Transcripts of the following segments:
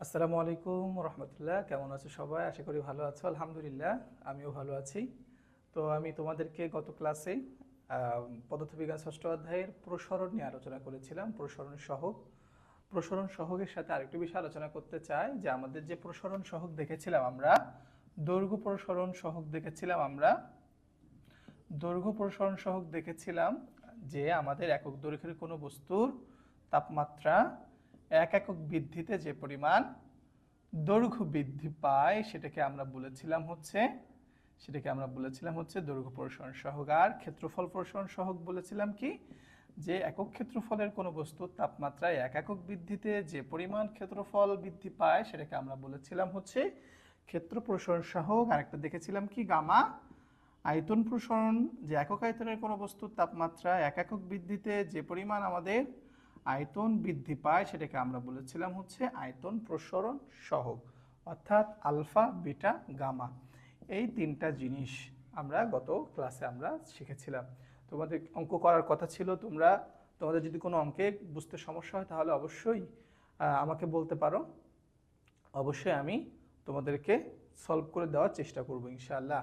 আসসালামু আলাইকুম রহমতুল্লাহ। কেমন আছো সবাই? আশা করি ভালো আছো। আলহামদুলিল্লাহ, আমিও ভালো আছি। তো আমি তোমাদেরকে গত ক্লাসে পদার্থবিজ্ঞান ষষ্ঠ অধ্যায়ের প্রসরণ নিয়ে আলোচনা করেছিলাম। প্রসরণ সহগ প্রসরণ সহগের সাথে আরেকটু বিষয় আলোচনা করতে চাই, যে আমাদের যে প্রসরণ সহগ দেখেছিলাম আমরা, দৈর্ঘ্য প্রসরণ সহগ দেখেছিলাম আমরা, দৈর্ঘ্য প্রসরণ সহগ দেখেছিলাম যে আমাদের একক দৈর্ঘ্যের কোনো বস্তুর তাপমাত্রা এক একক বৃদ্ধিতে যে পরিমাণ দৈর্ঘ্য বৃদ্ধি পায়, সেটাকে আমরা বলেছিলাম হচ্ছে, সেটাকে আমরা বলেছিলাম হচ্ছে দৈর্ঘ্য প্রসারণ সহগ। আর ক্ষেত্রফল প্রসারণ সহগ বলেছিলাম কি? যে একক ক্ষেত্রফলের কোনো বস্তুর তাপমাত্রায় এক একক বৃদ্ধিতে যে পরিমাণ ক্ষেত্রফল বৃদ্ধি পায়, সেটাকে আমরা বলেছিলাম হচ্ছে ক্ষেত্র প্রসারণ সহগ। আরেকটা দেখেছিলাম কি? গামা আয়তন প্রসারণ। যে একক আয়তনের কোনো বস্তুর তাপমাত্রা এক একক বৃদ্ধিতে যে পরিমাণ আমাদের আয়তন বৃদ্ধি পায়, সেটাকে আমরা বলেছিলাম হচ্ছে আয়তন প্রসরণ সহগ, অর্থাৎ আলফা, বিটা, গামা। এই তিনটা জিনিস আমরা গত ক্লাসে আমরা শিখেছিলাম। তোমাদের অঙ্ক করার কথা ছিল, তোমরা, তোমাদের যদি কোনো অঙ্কে বুঝতে সমস্যা হয়, তাহলে অবশ্যই আমাকে বলতে পারো। অবশ্যই আমি তোমাদেরকে সলভ করে দেওয়ার চেষ্টা করব, ইনশাআল্লাহ।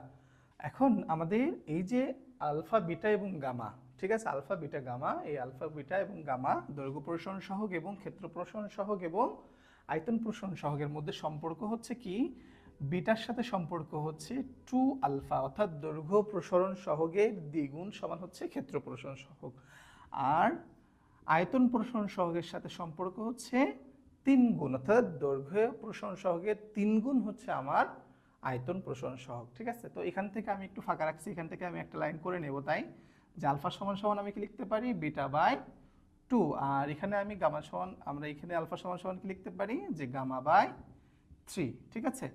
এখন আমাদের এই যে আলফা, বিটা এবং গামা ঠিক আছে? Alpha, beta, gamma. এই আলফা, বিটা এবং গামা দৈর্ঘ্য প্রসারণ সহগ এবং ক্ষেত্র প্রসারণ সহগ এবং আয়তন প্রসারণ সহগের মধ্যে সম্পর্ক হচ্ছে কি? বিটার সাথে সম্পর্ক হচ্ছে টু আলফা, অর্থাৎ দৈর্ঘ্য প্রসারণ সহগের দ্বিগুণ সমান হচ্ছে ক্ষেত্র প্রসারণ সহগ। আর আয়তন প্রসারণ সহগের সাথে সম্পর্ক হচ্ছে তিন গুণ অর্থাৎ দৈর্ঘ্য প্রসারণ সহগের তিন গুণ হচ্ছে আমার আয়তন প্রসারণ সহগ। ঠিক আছে? তো এখান থেকে আমি একটু ফাঁকা রাখছি, এখান থেকে আমি একটা লাইন করে নেব তাই। যে আলফা সমান সমান আমি কি লিখতে পারি? Beta by two. আর এখানে আমি গামা সমান, আমরা এখানে আলফা সমান সমান কি লিখতে পারি? যে গামা বাই থ্রি, ঠিক আছে?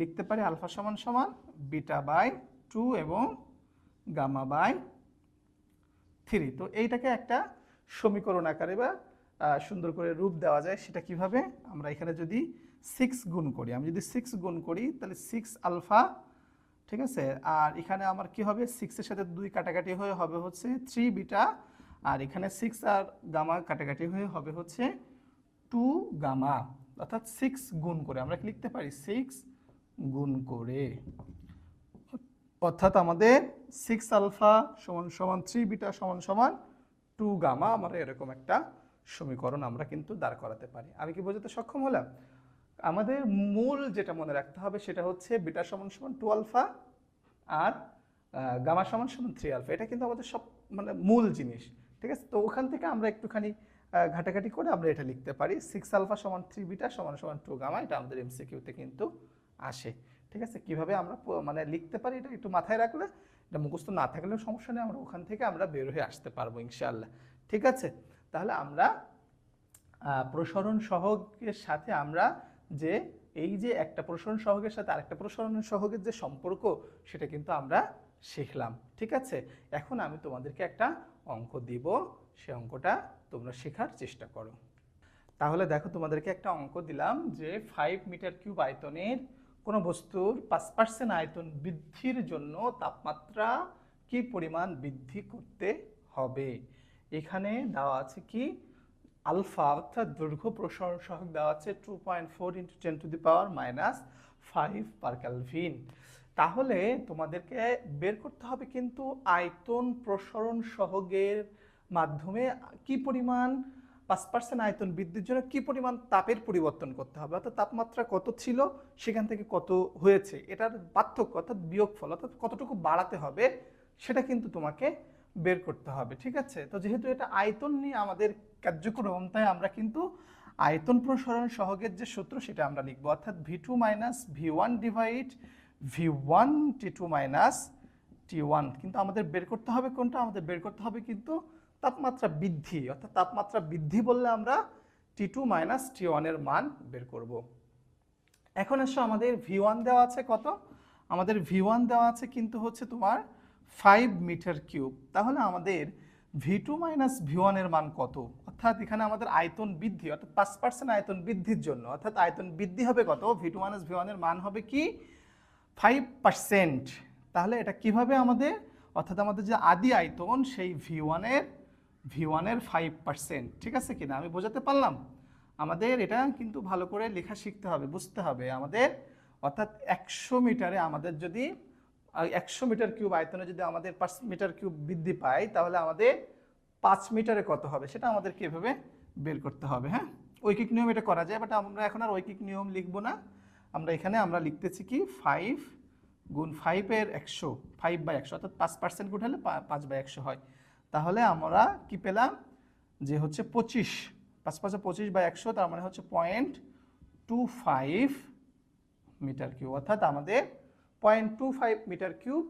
লিখতে পারি আলফা সমান সমান, বিটা বাই টু এবং গামা বাই থ্রি। তো এইটাকে একটা সমীকরণ আকারে বা সুন্দর করে রূপ দেওয়া যায়, সেটা কীভাবে? আমরা এখানে যদি সিক্স গুণ করি, আমি যদি সিক্স গুণ করি, তাহলে সিক্স আলফা ঠিক আছে? আর এখানে আমার কি হবে? সিক্সের সাথে দুই কাটাকাটি হয়ে হবে হচ্ছে থ্রি বিটা আর এখানে সিক্স আর গামা কাটাকাটি হয়ে হবে হচ্ছে টু গামা অর্থাৎ সিক্স গুণ করে। আমরা কি লিখতে পারি? সিক্স গুণ করে। অর্থাৎ আমাদের সিক্স আলফা সমান সমান থ্রি বিটা সমান সমান টু গামা আমরা এরকম একটা সমীকরণ আমরা কিন্তু দাঁড় করাতে পারি। আমি কি বোঝাতে সক্ষম হলাম? আমাদের মূল যেটা মনে রাখতে হবে সেটা হচ্ছে বিটা সমান সমান টু আলফা আর গামা সমান সমান থ্রি আলফা। এটা কিন্তু আমাদের সব মানে মূল জিনিস, ঠিক আছে? তো ওখান থেকে আমরা একটুখানি ঘাটাঘাটি করে আমরা এটা লিখতে পারি। সিক্স আলফা সমান থ্রি বিটা সমান সমান টু গামা, এটা আমাদের এমসিকিউতে কিন্তু আসে, ঠিক আছে? কীভাবে আমরা মানে লিখতে পারি এটা একটু মাথায় রাখলে, এটা মুখস্থ না থাকলেও সমস্যা নেই, আমরা ওখান থেকে আমরা বের হয়ে আসতে পারব ইনশাল্লাহ ঠিক আছে? তাহলে আমরা প্রসারণ সহগের সাথে আমরা যে এই যে একটা প্রসারণ সহগের সাথে আরেকটা প্রসারণ সহগের যে সম্পর্ক, সেটা কিন্তু আমরা শিখলাম, ঠিক আছে? এখন আমি তোমাদেরকে একটা অঙ্ক দিব, সে অঙ্কটা তোমরা শেখার চেষ্টা করো। তাহলে দেখো, তোমাদেরকে একটা অঙ্ক দিলাম যে ফাইভ মিটার কিউব আয়তনের কোনো বস্তুর পাঁচ পার্সেন্ট আয়তন বৃদ্ধির জন্য তাপমাত্রা কি পরিমাণ বৃদ্ধি করতে হবে? এখানে দেওয়া আছে কি? আলফা অর্থাৎ দৈর্ঘ্য প্রসারণ সহগ দেওয়া আছে two point four into ten to the power minus five per kelvin তাহলে তোমাদেরকে বের করতে হবে কিন্তু আয়তন প্রসারণ সহগের মাধ্যমে কি পরিমাণ, পাঁচ পার্সেন্ট আয়তন বৃদ্ধির জন্য কি পরিমাণ তাপের পরিবর্তন করতে হবে? অর্থাৎ তাপমাত্রা কত ছিল, সেখান থেকে কত হয়েছে? এটার পার্থক্য অর্থাৎ বিয়োগফল অর্থাৎ কতটুকু বাড়াতে হবে, সেটা কিন্তু তোমাকে বের করতে হবে, ঠিক আছে? তো যেহেতু এটা আয়তন নিয়ে আমাদের কার্যক্রম তাই আমরা কিন্তু আয়তন প্রসারণ সহগের যে সূত্র সেটা আমরা লিখব। অর্থাৎ V two minus V one divide V one T two minus T one কিন্তু আমাদের বের করতে হবে কোনটা? আমাদের বের করতে হবে কিন্তু তাপমাত্রা বৃদ্ধি। অর্থাৎ তাপমাত্রা বৃদ্ধি বললে আমরা টি টু মাইনাস টি ওয়ানের মান বের করব। এখন এসো আমাদের ভি ওয়ান দেওয়া আছে কত? আমাদের ভি ওয়ান দেওয়া আছে কিন্তু হচ্ছে তোমার ফাইভ মিটার কিউব তাহলে আমাদের ভি টু মাইনাস ভি ওয়ানের মান কত? অর্থাৎ এখানে আমাদের আয়তন বৃদ্ধি, অর্থাৎ পাঁচ পার্সেন্ট আয়তন বৃদ্ধির জন্য, অর্থাৎ আয়তন বৃদ্ধি হবে কত? ভি টু মাইনাস ভি ওয়ানের মান হবে কি? ফাইভ পার্সেন্ট তাহলে এটা কীভাবে আমাদের, অর্থাৎ আমাদের যে আদি আয়তন, সেই ভি ওয়ানের ভি ওয়ানের ফাইভ পার্সেন্ট ঠিক আছে কিনা? আমি বোঝাতে পারলাম? আমাদের এটা কিন্তু ভালো করে লেখা শিখতে হবে, বুঝতে হবে। আমাদের, অর্থাৎ একশো মিটারে আমাদের যদি একশো মিটার কিউব আয়তনে যদি আমাদের পাঁচ মিটার কিউব বৃদ্ধি পায়, তাহলে আমাদের পাঁচ মিটারে কত হবে? সেটা আমাদেরকে এভাবে বের করতে হবে হ্যাঁ? ঐকিক নিয়ম এটা করা যায় বাট আমরা এখন আর ঐকিক নিয়ম লিখব না। আমরা এখানে, আমরা লিখতেছি কি ফাইভ গুণ ফাইভের একশো ফাইভ বাই একশো, অর্থাৎ পাঁচ পার্সেন্ট উঠালে পাঁচ বাই একশো হয়। তাহলে আমরা কি পেলাম? যে হচ্ছে পঁচিশ, পাঁচ পাঁচে পঁচিশ বাই একশো, তার মানে হচ্ছে point two five metre Q অর্থাৎ আমাদের point two five metre cube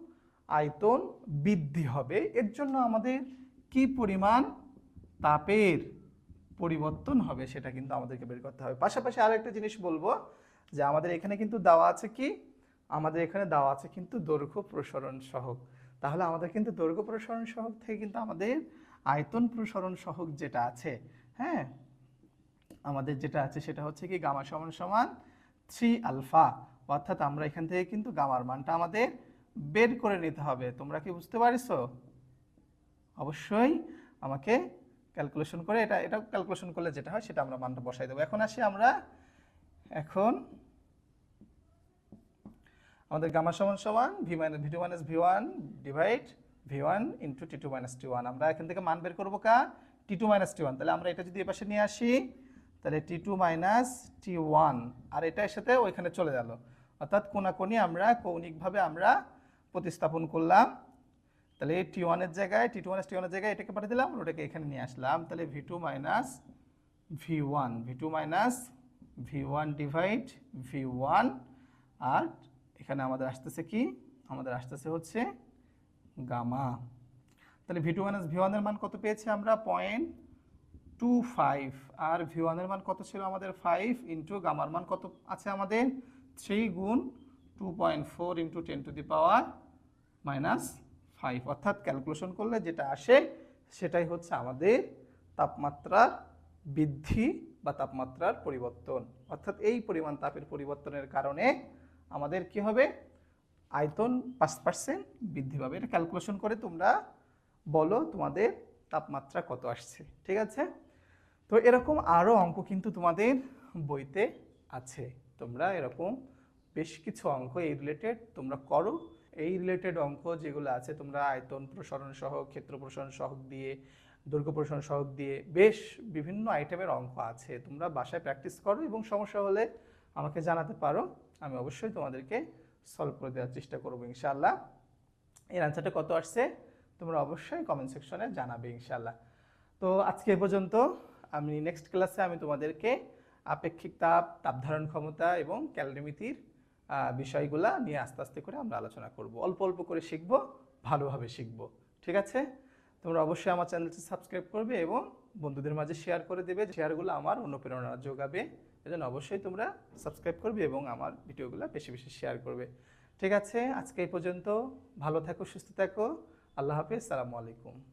আয়তন বৃদ্ধি হবে। এর জন্য আমাদের কি পরিমাণ তাপের পরিবর্তন হবে সেটা কিন্তু আমাদেরকে বের করতে হবে। পাশাপাশি আর একটা জিনিস বলব যে আমাদের এখানে কিন্তু দেওয়া আছে কি? আমাদের এখানে দেওয়া আছে কিন্তু দৈর্ঘ্য প্রসারণ সহক তাহলে আমাদের কিন্তু দৈর্ঘ্য প্রসারণ সহক থেকে কিন্তু আমাদের আয়তন প্রসারণ সহক যেটা আছে হ্যাঁ? আমাদের যেটা আছে সেটা হচ্ছে কি গামা সমান সমান থ্রি আলফা। অর্থাৎ আমরা এখান থেকে কিন্তু গামার মানটা আমাদের বের করে নিতে হবে। তোমরা কি বুঝতে পারিছো? অবশ্যই আমাকে ক্যালকুলেশন করে এটা এটা ক্যালকুলেশন করলে যেটা হয় সেটা আমরা মানটা বসাই দেবো। এখন আসি আমরা, এখন আমাদের গামা সমান সমান V minus V two minus V one divide V one into T two minus T one আমরা এখান থেকে মান বের করব কা? T two minus T one তাহলে আমরা এটা যদি এ পাশে নিয়ে আসি, তাহলে T two minus T one আর এটার সাথে ওইখানে চলে গেল। অর্থাৎ কোনাকুনি আমরা কৌণিকভাবে আমরা প্রতিস্থাপন করলাম। তাহলে টি ওয়ানের জায়গায় টি টু মাইনাস টি ওয়ানের জায়গায় এটাকে পাঠিয়ে দিলাম, ওটাকে এখানে নিয়ে আসলাম। তাহলে V two minus V one V two minus V one divide V one আর এখানে আমাদের আসতেছে কি? আমাদের আসতেছে হচ্ছে গামা। তাহলে ভি টু মাইনাস ভি ওয়ানের মান কত পেয়েছি আমরা? পয়েন্ট টু ফাইভ আর ভি ওয়ানের মান কত ছিল আমাদের? ফাইভ ইন্টু গামার মান কত আছে আমাদের? থ্রি গুণ two point four into ten to the power minus five অর্থাৎ ক্যালকুলেশন করলে যেটা আসে, সেটাই হচ্ছে আমাদের তাপমাত্রার বৃদ্ধি বা তাপমাত্রার পরিবর্তন। অর্থাৎ এই পরিমাণ তাপের পরিবর্তনের কারণে আমাদের কি হবে? আয়তন পাঁচ পার্সেন্ট বৃদ্ধি পাবে। এটা ক্যালকুলেশন করে তোমরা বলো তোমাদের তাপমাত্রা কত আসছে। ঠিক আছে? তো এরকম আরও অঙ্ক কিন্তু তোমাদের বইতে আছে। তোমরা এরকম বেশ কিছু অঙ্ক এই রিলেটেড তোমরা করো। এই রিলেটেড অঙ্ক যেগুলো আছে, তোমরা আয়তন প্রসারণ সহ, ক্ষেত্র প্রসারণ সহক দিয়ে, দৈর্ঘ্য প্রসারণ সহক দিয়ে বেশ বিভিন্ন আইটেমের অঙ্ক আছে। তোমরা বাসায় প্র্যাকটিস করো এবং সমস্যা হলে আমাকে জানাতে পারো। আমি অবশ্যই তোমাদেরকে সলভ করে দেওয়ার চেষ্টা করব ইনশাআল্লাহ। এর অ্যান্সারটা কত আসছে? তোমরা অবশ্যই কমেন্ট সেকশনে জানাবে ইনশাআল্লাহ। তো আজকে এ পর্যন্ত, আমি নেক্সট ক্লাসে আমি তোমাদেরকে আপেক্ষিক তাপ তাপ ধারণ ক্ষমতা এবং ক্যালোরিমিতির বিষয়গুলা নিয়ে আস্তে আস্তে করে আমরা আলোচনা করব। অল্প অল্প করে শিখব, ভালোভাবে শিখব। ঠিক আছে? তোমরা অবশ্যই আমার চ্যানেলটি সাবস্ক্রাইব করবে এবং বন্ধুদের মাঝে শেয়ার করে দেবে। শেয়ারগুলো আমার অনুপ্রেরণা যোগাবে। এজন্য অবশ্যই তোমরা সাবস্ক্রাইব করবে এবং আমার ভিডিওগুলো বেশি বেশি শেয়ার করবে। ঠিক আছে? আজকে এই পর্যন্ত। ভালো থাকো, সুস্থ থাকো। আল্লাহ হাফিজ। সালামু আলাইকুম।